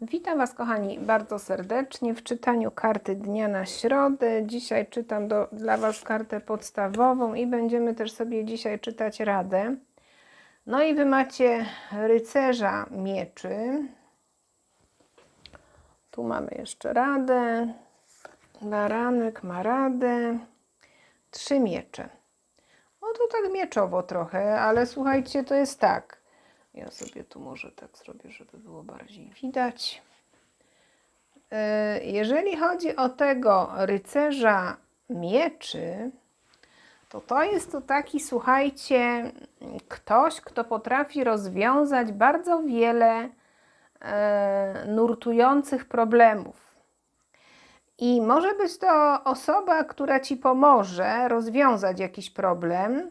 Witam Was, kochani, bardzo serdecznie w czytaniu karty dnia na środę. Dzisiaj czytam do, dla Was kartę podstawową i będziemy też sobie dzisiaj czytać radę. No i Wy macie rycerza mieczy. Tu mamy jeszcze radę. Baranek ma radę. Trzy miecze. No to tak mieczowo trochę, ale słuchajcie, to jest tak. Ja sobie tu może tak zrobię, żeby było bardziej widać. E, Jeżeli chodzi o tego rycerza mieczy, to to jest to taki, słuchajcie, ktoś, kto potrafi rozwiązać bardzo wiele e, nurtujących problemów. I może być to osoba, która ci pomoże rozwiązać jakiś problem.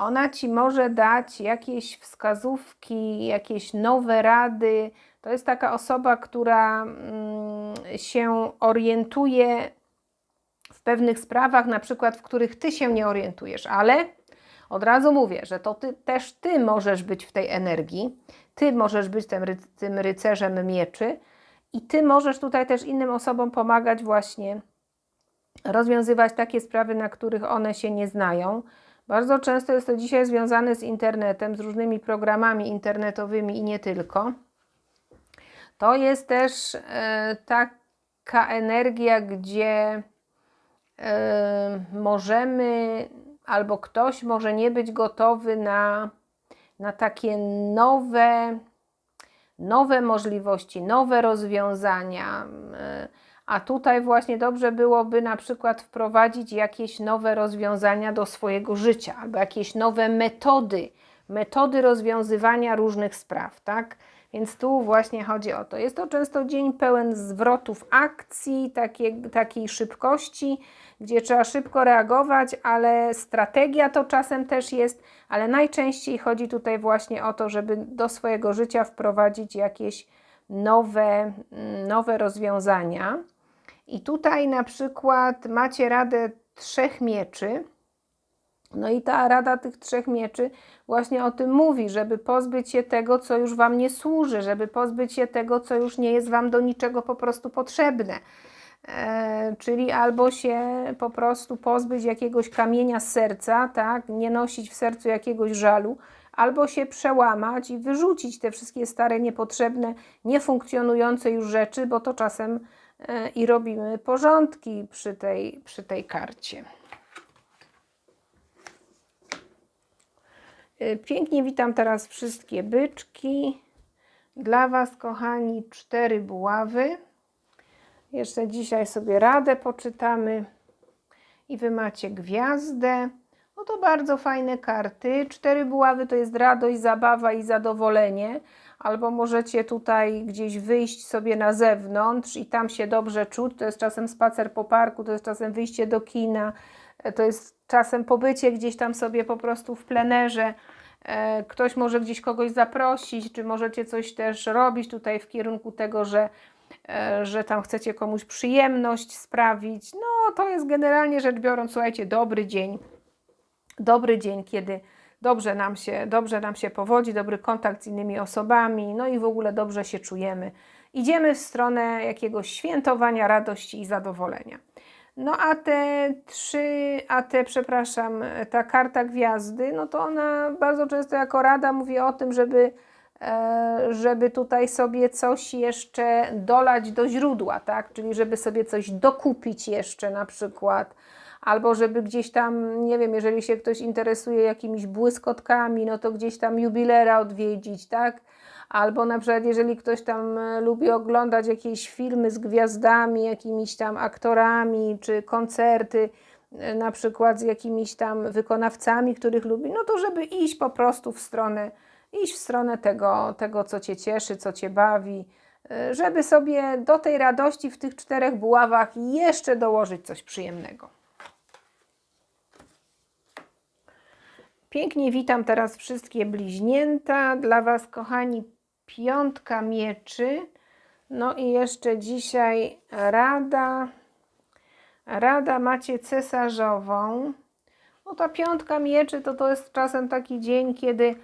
Ona ci może dać jakieś wskazówki, jakieś nowe rady. To jest taka osoba, która mm, się orientuje w pewnych sprawach, na przykład w których ty się nie orientujesz, ale od razu mówię, że to ty, też ty możesz być w tej energii, ty możesz być tym, ry- tym rycerzem mieczy i ty możesz tutaj też innym osobom pomagać właśnie rozwiązywać takie sprawy, na których one się nie znają. Bardzo często jest to dzisiaj związane z internetem, z różnymi programami internetowymi i nie tylko. To jest też e, taka energia, gdzie e, możemy albo ktoś może nie być gotowy na, na takie nowe, nowe możliwości, nowe rozwiązania. A tutaj właśnie dobrze byłoby na przykład wprowadzić jakieś nowe rozwiązania do swojego życia, albo jakieś nowe metody, metody rozwiązywania różnych spraw, tak? Więc tu właśnie chodzi o to. Jest to często dzień pełen zwrotów akcji, takiej, takiej szybkości, gdzie trzeba szybko reagować, ale strategia to czasem też jest, ale najczęściej chodzi tutaj właśnie o to, żeby do swojego życia wprowadzić jakieś nowe, mm, nowe rozwiązania. I tutaj na przykład macie radę trzech mieczy. No i ta rada tych trzech mieczy właśnie o tym mówi, żeby pozbyć się tego, co już Wam nie służy, żeby pozbyć się tego, co już nie jest Wam do niczego po prostu potrzebne. E, czyli albo się po prostu pozbyć jakiegoś kamienia z serca, tak, nie nosić w sercu jakiegoś żalu, albo się przełamać i wyrzucić te wszystkie stare, niepotrzebne, niefunkcjonujące już rzeczy, bo to czasem i robimy porządki przy tej, przy tej karcie. Y, Pięknie witam teraz wszystkie byczki. Dla Was, kochani, cztery buławy. Jeszcze dzisiaj sobie radę poczytamy. I Wy macie gwiazdę. No to bardzo fajne karty. Cztery buławy to jest radość, zabawa i zadowolenie. Albo możecie tutaj gdzieś wyjść sobie na zewnątrz i tam się dobrze czuć. To jest czasem spacer po parku, to jest czasem wyjście do kina, e, to jest czasem pobycie gdzieś tam sobie po prostu w plenerze. E, Ktoś może gdzieś kogoś zaprosić, czy możecie coś też robić tutaj w kierunku tego, że, e, że tam chcecie komuś przyjemność sprawić. No, to jest generalnie rzecz biorąc, słuchajcie, dobry dzień. Dobry dzień, kiedy dobrze nam się, dobrze nam się powodzi, dobry kontakt z innymi osobami, no i w ogóle dobrze się czujemy. Idziemy w stronę jakiegoś świętowania, radości i zadowolenia. No a te trzy, a te, przepraszam, ta karta gwiazdy, no to ona bardzo często jako rada mówi o tym, żeby, e, żeby tutaj sobie coś jeszcze dolać do źródła, tak? Czyli żeby sobie coś dokupić jeszcze na przykład, albo żeby gdzieś tam, nie wiem, jeżeli się ktoś interesuje jakimiś błyskotkami, no to gdzieś tam jubilera odwiedzić, tak? Albo na przykład, jeżeli ktoś tam e, lubi oglądać jakieś filmy z gwiazdami, jakimiś tam aktorami, czy koncerty, e, na przykład z jakimiś tam wykonawcami, których lubi, no to żeby iść po prostu w stronę, iść w stronę tego, tego co Cię cieszy, co Cię bawi, e, żeby sobie do tej radości w tych czterech buławach jeszcze dołożyć coś przyjemnego. Pięknie witam teraz wszystkie bliźnięta. Dla Was, kochani, piątka mieczy. No i jeszcze dzisiaj rada. Rada macie cesarzową. No ta piątka mieczy to, to jest czasem taki dzień, kiedy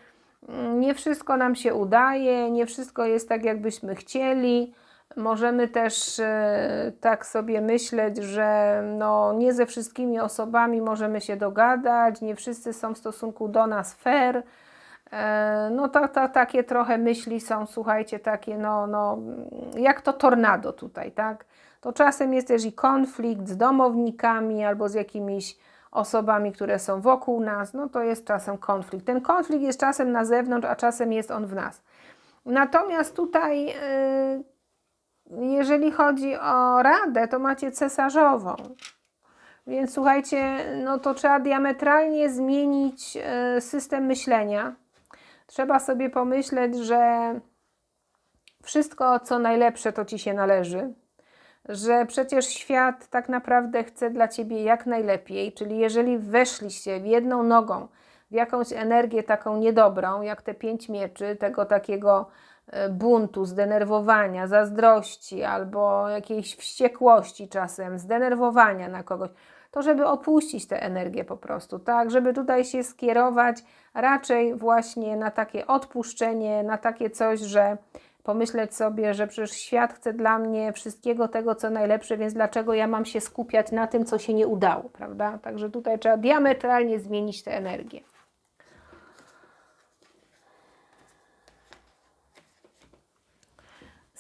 mm, nie wszystko nam się udaje, nie wszystko jest tak, jakbyśmy chcieli. Możemy też e, tak sobie myśleć, że no, nie ze wszystkimi osobami możemy się dogadać, nie wszyscy są w stosunku do nas fair. E, No to, to takie trochę myśli są, słuchajcie, takie no, no jak to tornado tutaj, tak? To czasem jest też i konflikt z domownikami albo z jakimiś osobami, które są wokół nas, no to jest czasem konflikt. Ten konflikt jest czasem na zewnątrz, a czasem jest on w nas. Natomiast tutaj, y, jeżeli chodzi o radę, to macie cesarzową. Więc słuchajcie, no to trzeba diametralnie zmienić y, system myślenia. Trzeba sobie pomyśleć, że wszystko, co najlepsze, to ci się należy. Że przecież świat tak naprawdę chce dla ciebie jak najlepiej. Czyli jeżeli weszliście jedną nogą w jakąś energię taką niedobrą, jak te pięć mieczy, tego takiego e, buntu, zdenerwowania, zazdrości albo jakiejś wściekłości czasem, zdenerwowania na kogoś, to żeby opuścić tę energię po prostu, tak? Żeby tutaj się skierować raczej właśnie na takie odpuszczenie, na takie coś, że pomyśleć sobie, że przecież świat chce dla mnie wszystkiego tego, co najlepsze, więc dlaczego ja mam się skupiać na tym, co się nie udało, prawda? Także tutaj trzeba diametralnie zmienić tę energię.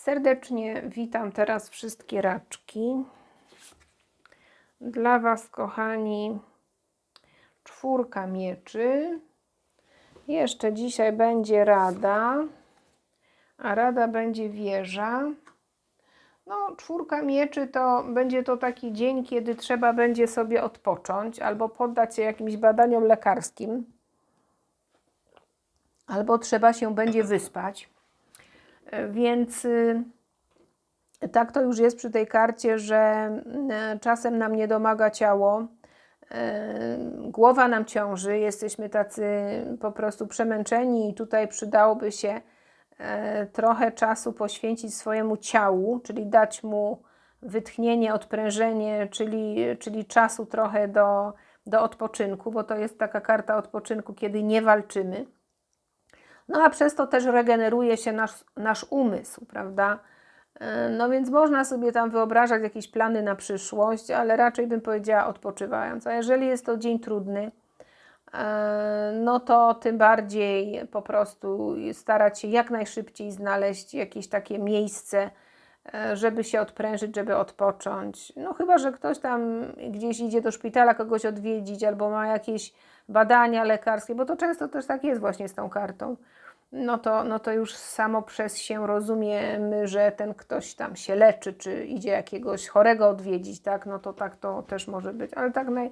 Serdecznie witam teraz wszystkie raczki. Dla Was, kochani, czwórka mieczy. Jeszcze dzisiaj będzie rada, a rada będzie wieża. No, czwórka mieczy to będzie to taki dzień, kiedy trzeba będzie sobie odpocząć albo poddać się jakimś badaniom lekarskim, albo trzeba się będzie wyspać. Więc y, tak to już jest przy tej karcie, że y, czasem nam nie domaga ciało, y, głowa nam ciąży, jesteśmy tacy po prostu przemęczeni i tutaj przydałoby się trochę czasu poświęcić swojemu ciału, czyli dać mu wytchnienie, odprężenie, czyli, czyli czasu trochę do, do odpoczynku, bo to jest taka karta odpoczynku, kiedy nie walczymy. No a przez to też regeneruje się nasz, nasz umysł, prawda? E, No więc można sobie tam wyobrażać jakieś plany na przyszłość, ale raczej bym powiedziała odpoczywając. A jeżeli jest to dzień trudny, e, no to tym bardziej po prostu starać się jak najszybciej znaleźć jakieś takie miejsce, e, żeby się odprężyć, żeby odpocząć. No chyba, że ktoś tam gdzieś idzie do szpitala kogoś odwiedzić albo ma jakieś badania lekarskie, bo to często też tak jest właśnie z tą kartą. No to, no to już samo przez się rozumiemy, że ten ktoś tam się leczy, czy idzie jakiegoś chorego odwiedzić, tak? No to tak to też może być, ale tak naj,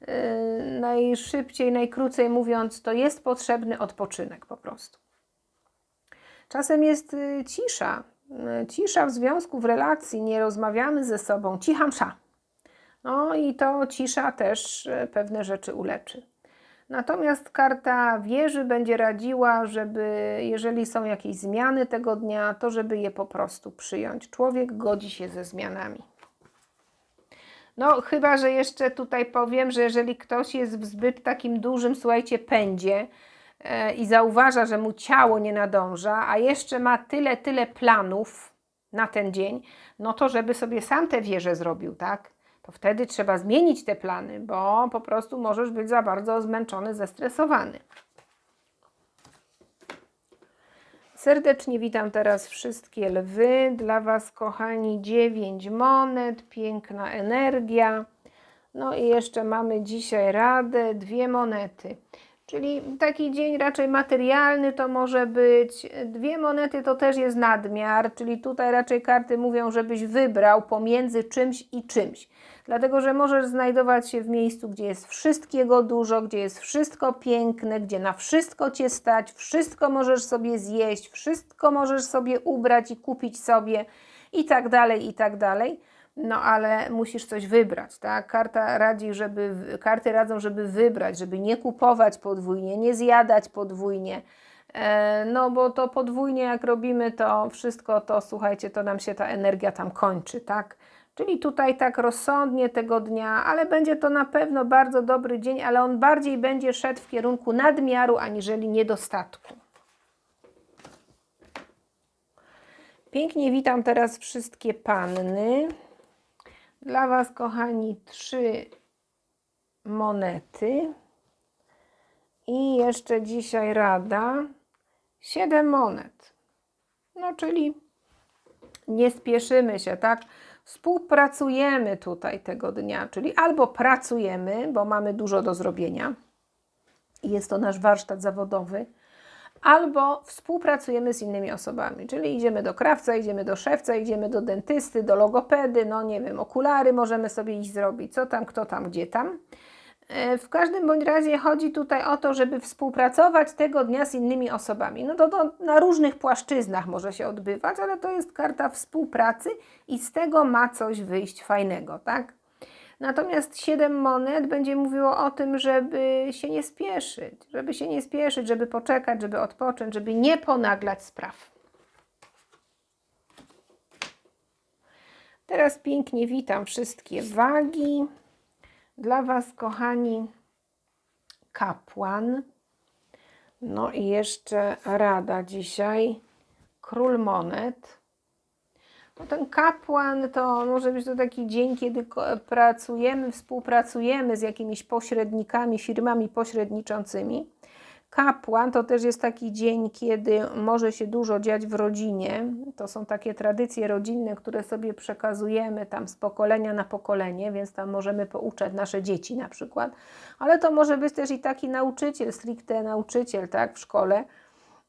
yy, najszybciej, najkrócej mówiąc, to jest potrzebny odpoczynek po prostu. Czasem jest y, cisza. Y, Cisza w związku, w relacji, nie rozmawiamy ze sobą, cicha msza. No i to cisza też y, pewne rzeczy uleczy. Natomiast karta wieży będzie radziła, żeby jeżeli są jakieś zmiany tego dnia, to żeby je po prostu przyjąć. Człowiek godzi się ze zmianami. No, chyba, że jeszcze tutaj powiem, że jeżeli ktoś jest w zbyt takim dużym, słuchajcie, pędzie e, i zauważa, że mu ciało nie nadąża, a jeszcze ma tyle, tyle planów na ten dzień, no to żeby sobie sam tę wieżę zrobił, tak? To wtedy trzeba zmienić te plany, bo po prostu możesz być za bardzo zmęczony, zestresowany. Serdecznie witam teraz wszystkie lwy. Dla Was, kochani, 9 monet, piękna energia. No i jeszcze mamy dzisiaj radę, dwie monety. Czyli taki dzień raczej materialny to może być. Dwie monety to też jest nadmiar, czyli tutaj raczej karty mówią, żebyś wybrał pomiędzy czymś i czymś. Dlatego, że możesz znajdować się w miejscu, gdzie jest wszystkiego dużo, gdzie jest wszystko piękne, gdzie na wszystko cię stać, wszystko możesz sobie zjeść, wszystko możesz sobie ubrać i kupić sobie i tak dalej, i tak dalej. No ale musisz coś wybrać, tak? Karta radzi, żeby, karty radzą, żeby wybrać, żeby nie kupować podwójnie, nie zjadać podwójnie. E, No bo to podwójnie jak robimy to wszystko, to słuchajcie, to nam się ta energia tam kończy, tak? Czyli tutaj tak rozsądnie tego dnia, ale będzie to na pewno bardzo dobry dzień, ale on bardziej będzie szedł w kierunku nadmiaru aniżeli niedostatku. Pięknie witam teraz wszystkie panny. Dla Was, kochani, trzy monety. I jeszcze dzisiaj rada. Siedem monet. No, czyli nie spieszymy się, tak? Współpracujemy tutaj tego dnia, czyli albo pracujemy, bo mamy dużo do zrobienia i jest to nasz warsztat zawodowy, albo współpracujemy z innymi osobami, czyli idziemy do krawca, idziemy do szewca, idziemy do dentysty, do logopedy, no nie wiem, okulary możemy sobie iść zrobić, co tam, kto tam, gdzie tam. E, W każdym bądź razie chodzi tutaj o to, żeby współpracować tego dnia z innymi osobami. No to, to na różnych płaszczyznach może się odbywać, ale to jest karta współpracy i z tego ma coś wyjść fajnego, tak? Natomiast siedem monet będzie mówiło o tym, żeby się nie spieszyć, żeby się nie spieszyć, żeby poczekać, żeby odpocząć, żeby nie ponaglać spraw. Teraz pięknie witam wszystkie wagi. Dla Was, kochani, kapłan. No i jeszcze rada dzisiaj. Król monet. No ten kapłan to może być to taki dzień, kiedy pracujemy, współpracujemy z jakimiś pośrednikami, firmami pośredniczącymi. Kapłan to też jest taki dzień, kiedy może się dużo dziać w rodzinie. To są takie tradycje rodzinne, które sobie przekazujemy tam z pokolenia na pokolenie, więc tam możemy pouczać nasze dzieci na przykład. Ale to może być też i taki nauczyciel, stricte nauczyciel, tak, w szkole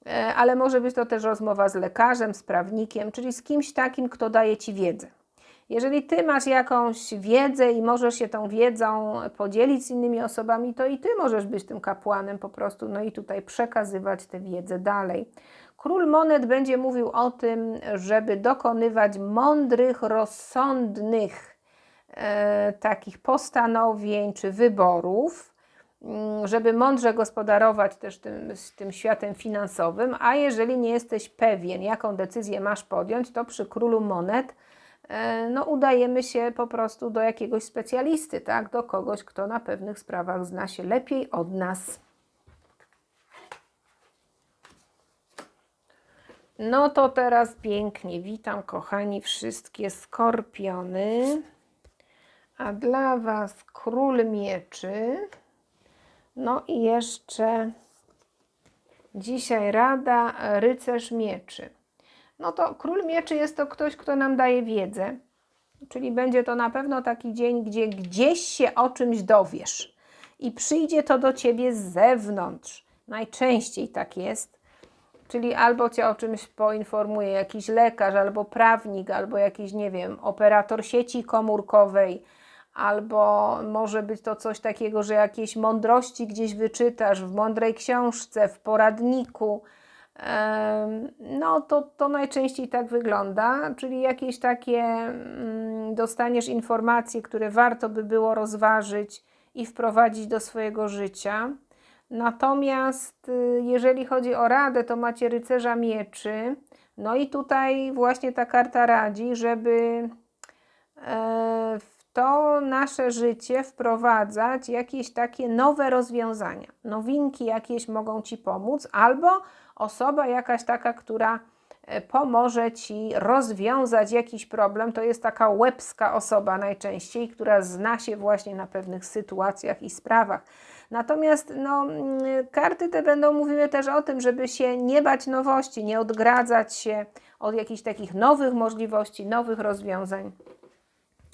E, ale może być to też rozmowa z lekarzem, z prawnikiem, czyli z kimś takim, kto daje Ci wiedzę. Jeżeli Ty masz jakąś wiedzę i możesz się tą wiedzą podzielić z innymi osobami, to i Ty możesz być tym kapłanem po prostu, no i tutaj przekazywać tę wiedzę dalej. Król Monet będzie mówił o tym, żeby dokonywać mądrych, rozsądnych e, takich postanowień czy wyborów, mm, żeby mądrze gospodarować też tym, tym światem finansowym, a jeżeli nie jesteś pewien, jaką decyzję masz podjąć, to przy królu monet no, udajemy się po prostu do jakiegoś specjalisty, tak? do kogoś, kto na pewnych sprawach zna się lepiej od nas. No to teraz pięknie witam, kochani, wszystkie skorpiony. A dla Was król mieczy. No i jeszcze dzisiaj rada rycerz mieczy. No to król mieczy jest to ktoś, kto nam daje wiedzę, czyli będzie to na pewno taki dzień, gdzie gdzieś się o czymś dowiesz i przyjdzie to do ciebie z zewnątrz. Najczęściej tak jest. Czyli albo cię o czymś poinformuje jakiś lekarz, albo prawnik, albo jakiś, nie wiem, operator sieci komórkowej, albo może być to coś takiego, że jakieś mądrości gdzieś wyczytasz w mądrej książce, w poradniku. No, to, to najczęściej tak wygląda, czyli jakieś takie mm, dostaniesz informacje, które warto by było rozważyć i wprowadzić do swojego życia. Natomiast y, jeżeli chodzi o radę, to macie rycerza mieczy. No i tutaj właśnie ta karta radzi, żeby e, w to nasze życie wprowadzać jakieś takie nowe rozwiązania. Nowinki jakieś mogą Ci pomóc, albo osoba jakaś taka, która e, pomoże Ci rozwiązać jakiś problem. To jest taka łebska osoba najczęściej, która zna się właśnie na pewnych sytuacjach i sprawach. Natomiast no, mm, karty te będą mówiły też o tym, żeby się nie bać nowości, nie odgradzać się od jakichś takich nowych możliwości, nowych rozwiązań.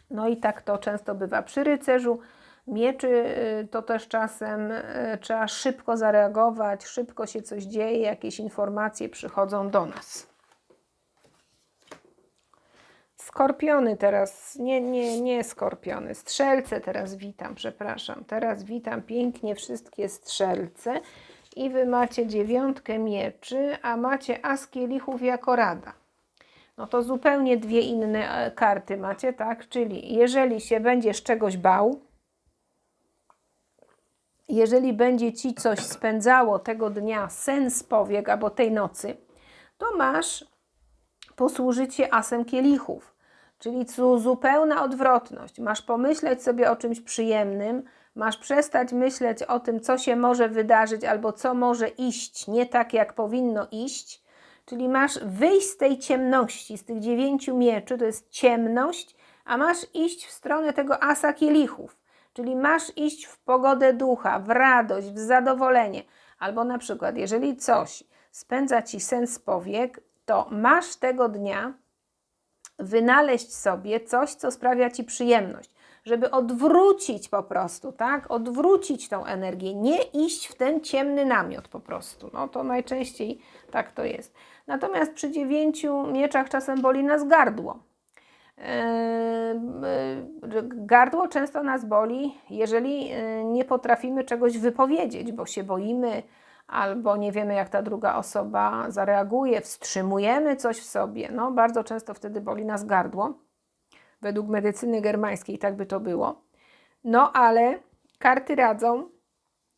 No i tak to często bywa przy rycerzu. Mieczy y, to też czasem y, trzeba szybko zareagować, szybko się coś dzieje, jakieś informacje przychodzą do nas. Skorpiony teraz, nie, nie, nie skorpiony, strzelce teraz witam, przepraszam. Teraz witam pięknie wszystkie strzelce i wy macie dziewiątkę mieczy, a macie as kielichów jako rada. No to zupełnie dwie inne e, karty macie, tak? Czyli jeżeli się będziesz czegoś bał, jeżeli będzie ci coś spędzało tego dnia sens powiek albo tej nocy, to masz posłużyć się asem kielichów, czyli zupełna odwrotność. Masz pomyśleć sobie o czymś przyjemnym, masz przestać myśleć o tym, co się może wydarzyć albo co może iść nie tak, jak powinno iść, Czyli masz wyjść z tej ciemności, z tych dziewięciu mieczy, to jest ciemność, a masz iść w stronę tego asa kielichów. Czyli masz iść w pogodę ducha, w radość, w zadowolenie. Albo na przykład, jeżeli coś spędza ci sens powiek, to masz tego dnia wynaleźć sobie coś, co sprawia ci przyjemność, żeby odwrócić po prostu, tak? Odwrócić tą energię, nie iść w ten ciemny namiot po prostu. No to najczęściej tak to jest. Natomiast przy dziewięciu mieczach czasem boli nas gardło. Yy, Gardło często nas boli, jeżeli yy, nie potrafimy czegoś wypowiedzieć, bo się boimy, albo nie wiemy, jak ta druga osoba zareaguje, wstrzymujemy coś w sobie. No, bardzo często wtedy boli nas gardło. Według medycyny germańskiej tak by to było. No, ale karty radzą,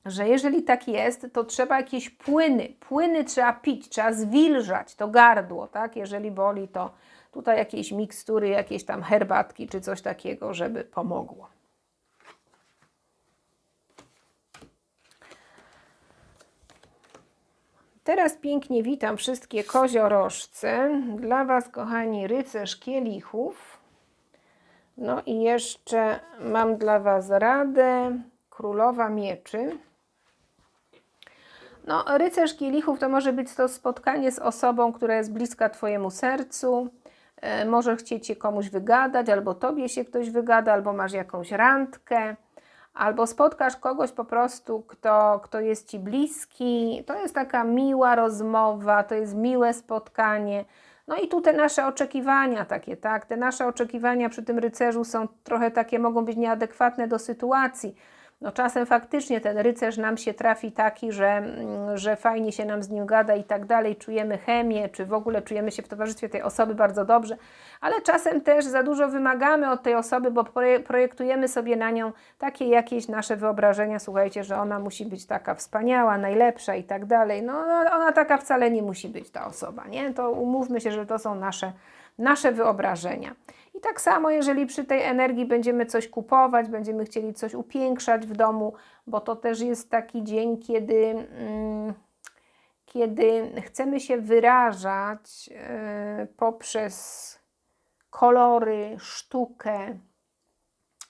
że jeżeli tak jest, to trzeba jakieś płyny, płyny trzeba pić, trzeba zwilżać to gardło, tak? Jeżeli boli, to tutaj jakieś mikstury, jakieś tam herbatki czy coś takiego, żeby pomogło. Teraz pięknie witam wszystkie koziorożce. Dla Was, kochani, rycerz kielichów. No i jeszcze mam dla Was radę królowa mieczy. No, rycerz kielichów to może być to spotkanie z osobą, która jest bliska Twojemu sercu. E, może chcieć się komuś wygadać, albo Tobie się ktoś wygada, albo masz jakąś randkę albo spotkasz kogoś po prostu, kto, kto jest ci bliski. To jest taka miła rozmowa, to jest miłe spotkanie. No i tu te nasze oczekiwania takie, tak? Te nasze oczekiwania przy tym rycerzu są trochę takie, mogą być nieadekwatne do sytuacji no czasem faktycznie ten rycerz nam się trafi taki, że, mm, że fajnie się nam z nim gada i tak dalej, czujemy chemię, czy w ogóle czujemy się w towarzystwie tej osoby bardzo dobrze, ale czasem też za dużo wymagamy od tej osoby, bo projektujemy sobie na nią takie jakieś nasze wyobrażenia, słuchajcie, że ona musi być taka wspaniała, najlepsza i tak dalej. No ona taka wcale nie musi być ta osoba, nie? To umówmy się, że to są nasze, nasze wyobrażenia. Tak samo, jeżeli przy tej energii będziemy coś kupować, będziemy chcieli coś upiększać w domu, bo to też jest taki dzień, kiedy, mm, kiedy chcemy się wyrażać yy, poprzez kolory, sztukę,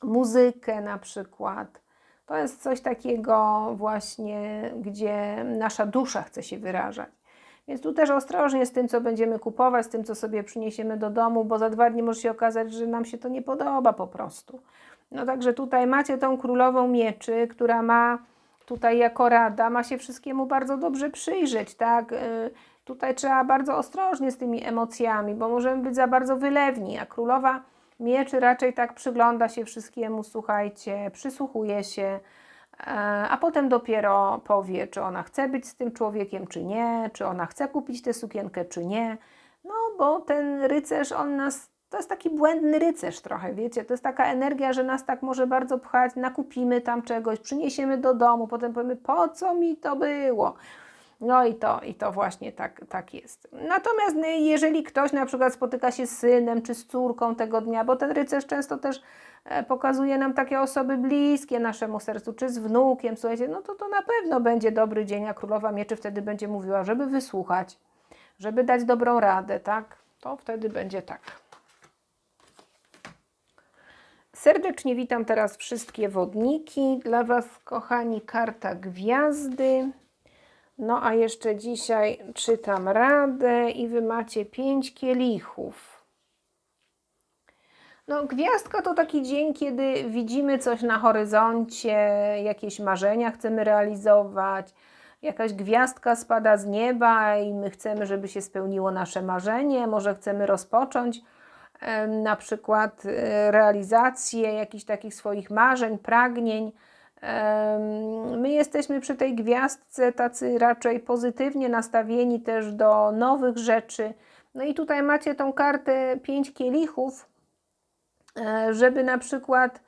muzykę na przykład. To jest coś takiego właśnie, gdzie nasza dusza chce się wyrażać. Więc tu też ostrożnie z tym, co będziemy kupować, z tym, co sobie przyniesiemy do domu, bo za dwa dni może się okazać, że nam się to nie podoba po prostu. No także tutaj macie tą królową mieczy, która ma tutaj jako rada, ma się wszystkiemu bardzo dobrze przyjrzeć, tak? Y, tutaj trzeba bardzo ostrożnie z tymi emocjami, bo możemy być za bardzo wylewni, a królowa mieczy raczej tak przygląda się wszystkiemu, słuchajcie, przysłuchuje się, a potem dopiero powie, czy ona chce być z tym człowiekiem, czy nie, czy ona chce kupić tę sukienkę, czy nie. No, bo ten rycerz, on nas, to jest taki błędny rycerz trochę, wiecie, to jest taka energia, że nas tak może bardzo pchać, nakupimy tam czegoś, przyniesiemy do domu, potem powiemy, po co mi to było? No i to, i to właśnie tak, tak jest. Natomiast no, jeżeli ktoś na przykład spotyka się z synem czy z córką tego dnia, bo ten rycerz często też e, pokazuje nam takie osoby bliskie naszemu sercu, czy z wnukiem, słuchajcie, no to to na pewno będzie dobry dzień, a Królowa Mieczy wtedy będzie mówiła, żeby wysłuchać, żeby dać dobrą radę, tak? To wtedy będzie tak. Serdecznie witam teraz wszystkie wodniki. Dla Was, kochani, karta gwiazdy. No a jeszcze dzisiaj czytam radę i wy macie pięć kielichów. No, gwiazdka to taki dzień, kiedy widzimy coś na horyzoncie, jakieś marzenia chcemy realizować, jakaś gwiazdka spada z nieba i my chcemy, żeby się spełniło nasze marzenie, może chcemy rozpocząć na przykład e, realizację jakichś takich swoich marzeń, pragnień. My jesteśmy przy tej gwiazdce tacy raczej pozytywnie nastawieni też do nowych rzeczy. No i tutaj macie tą kartę pięć kielichów, żeby na przykład,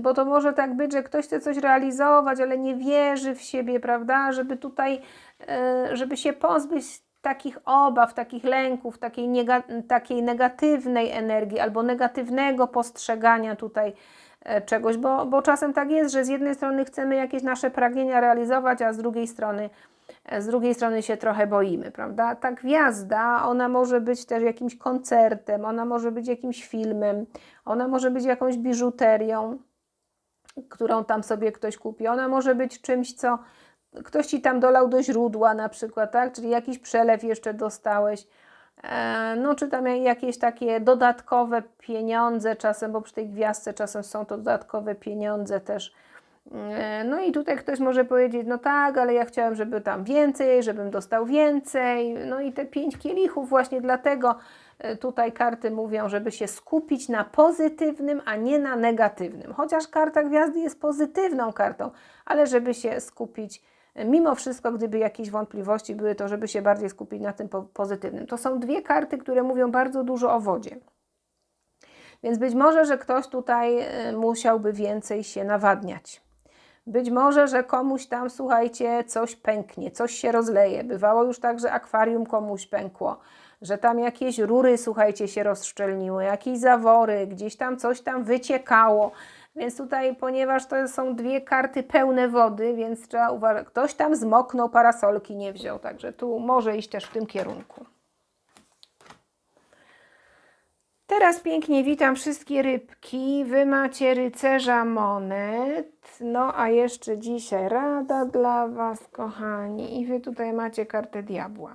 bo to może tak być, że ktoś chce coś realizować, ale nie wierzy w siebie, prawda? Żeby tutaj, e, żeby się pozbyć takich obaw, takich lęków, takiej, takiej negatywnej energii albo negatywnego postrzegania tutaj E, czegoś, bo, bo czasem tak jest, że z jednej strony chcemy jakieś nasze pragnienia realizować, a z drugiej strony e, z drugiej strony się trochę boimy, prawda? Ta gwiazda, ona może być też jakimś koncertem, ona może być jakimś filmem, ona może być jakąś biżuterią, którą tam sobie ktoś kupi. Ona może być czymś, co ktoś ci tam dolał do źródła na przykład, tak? Czyli jakiś przelew jeszcze dostałeś. E, No, czy tam jakieś takie dodatkowe pieniądze czasem, bo przy tej gwiazdce czasem są to dodatkowe pieniądze też. E, No i tutaj ktoś może powiedzieć, no tak, ale ja chciałem, żeby tam więcej, żebym dostał więcej. No i te pięć kielichów właśnie dlatego e, tutaj karty mówią, żeby się skupić na pozytywnym, a nie na negatywnym. Chociaż karta gwiazdy jest pozytywną kartą, ale żeby się skupić e, mimo wszystko, gdyby jakieś wątpliwości były, to żeby się bardziej skupić na tym po- pozytywnym. To są dwie karty, które mówią bardzo dużo o wodzie. Więc być może, że ktoś tutaj musiałby więcej się nawadniać. Być może, że komuś tam, słuchajcie, coś pęknie, coś się rozleje. Bywało już tak, że akwarium komuś pękło, że tam jakieś rury, słuchajcie, się rozszczelniły, jakieś zawory, gdzieś tam coś tam wyciekało. Więc tutaj, ponieważ to są dwie karty pełne wody, więc trzeba uważać, ktoś tam zmoknął, parasolki nie wziął, także tu może iść też w tym kierunku. Teraz pięknie witam wszystkie rybki. Wy macie rycerza monet. No a jeszcze dzisiaj rada dla Was, kochani. I Wy tutaj macie kartę diabła.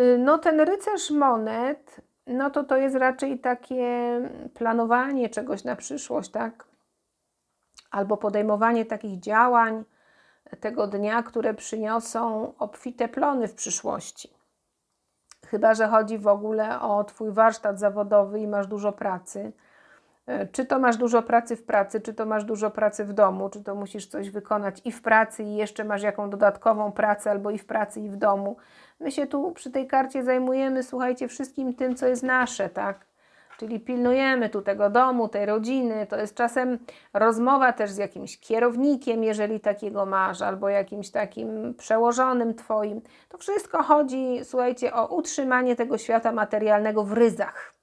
Y, No ten rycerz monet, no to to jest raczej takie planowanie czegoś na przyszłość, tak? Albo podejmowanie takich działań tego dnia, które przyniosą obfite plony w przyszłości. Chyba, że chodzi w ogóle o Twój warsztat zawodowy i masz dużo pracy. E, Czy to masz dużo pracy w pracy, czy to masz dużo pracy w domu, czy to musisz coś wykonać i w pracy, i jeszcze masz jaką dodatkową pracę, albo i w pracy, i w domu. My się tu przy tej karcie zajmujemy, słuchajcie, wszystkim tym, co jest nasze, tak? Czyli pilnujemy tu tego domu, tej rodziny. To jest czasem rozmowa też z jakimś kierownikiem, jeżeli takiego masz, albo jakimś takim przełożonym twoim. To wszystko chodzi, słuchajcie, o utrzymanie tego świata materialnego w ryzach.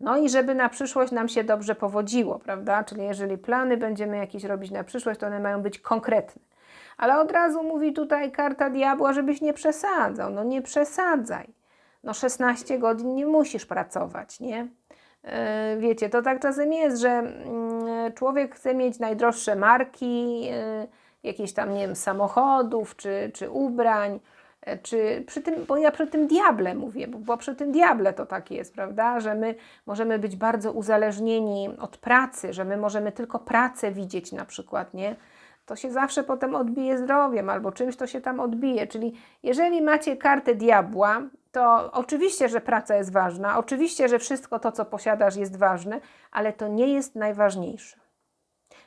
No i żeby na przyszłość nam się dobrze powodziło, prawda? Czyli jeżeli plany będziemy jakieś robić na przyszłość, to one mają być konkretne. Ale od razu mówi tutaj karta diabła, żebyś nie przesadzał. No nie przesadzaj. No 16 godzin nie musisz pracować, nie? E, Wiecie, to tak czasem jest, że mm, człowiek chce mieć najdroższe marki, e, jakieś tam, nie wiem, samochodów czy, czy ubrań, e, czy przy tym, bo ja przy tym diable mówię, bo, bo przy tym diable to tak jest, prawda, że my możemy być bardzo uzależnieni od pracy, że my możemy tylko pracę widzieć na przykład, nie? To się zawsze potem odbije zdrowiem albo czymś to się tam odbije. Czyli jeżeli macie kartę diabła, to oczywiście, że praca jest ważna, oczywiście, że wszystko to, co posiadasz, jest ważne, ale to nie jest najważniejsze.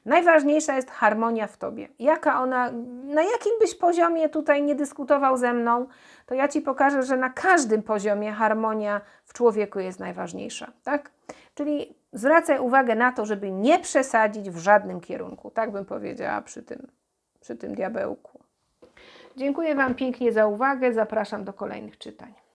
Najważniejsza jest harmonia w tobie. Jaka ona, na jakim byś poziomie tutaj nie dyskutował ze mną, to ja ci pokażę, że na każdym poziomie harmonia w człowieku jest najważniejsza, tak? Czyli zwracaj uwagę na to, żeby nie przesadzić w żadnym kierunku, tak bym powiedziała przy tym, przy tym diabełku. Dziękuję Wam pięknie za uwagę, zapraszam do kolejnych czytań.